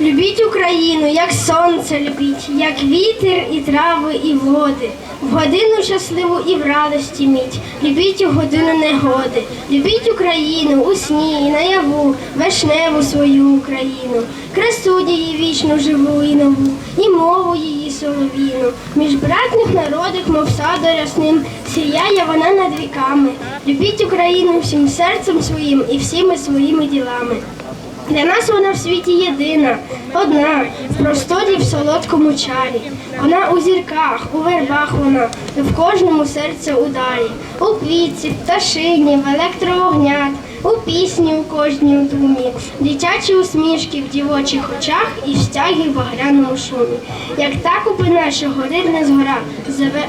Любіть Україну, як сонце любіть, як вітер і трави, і води. В годину щасливу і в радості міть. Любіть у годину негоди. Любіть Україну у сні і наяву, вишневу свою Україну, красу її вічну живу і нову, і мову її соловіну. Між братних народів, мов саду рясним, сіяє вона над віками. Любіть Україну всім серцем своїм і всіми своїми ділами. Для нас вона в світі єдина, одна, в просторі в солодкому чарі. Вона у зірках, у вербах вона, в кожному серце ударі, у квітці, пташині, в електровогнят, у пісні у кожній у думі, дитячі усмішки в дівочих очах і в стягі в багряному шумі. Як так упине, що горить не згора,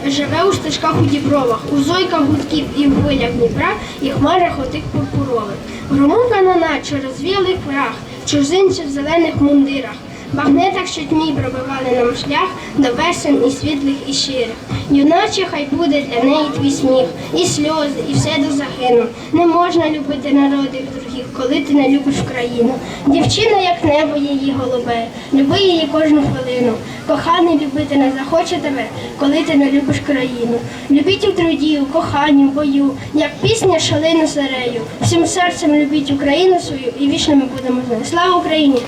живе, у стежках у дібровах, у зойках гудків і в хвилях Дніпра, і хмарах отих пурпурових. Громука на наче розвіяли прах, чужинці в зелених мундирах. Багнетах, що тьмі пробивали нам шлях до весен і світлих і щирих. Юначе хай буде для неї твій сміх, і сльози, і все до загину. Не можна любити народів других, коли ти не любиш країну. Дівчина, як небо її голубе, люби її кожну хвилину. Коханий любити не захоче тебе, коли ти не любиш країну. Любіть у труді, у коханні, в бою, як пісня шалину серею. Всім серцем любіть Україну свою і вічно ми будемо з нею. Слава Україні!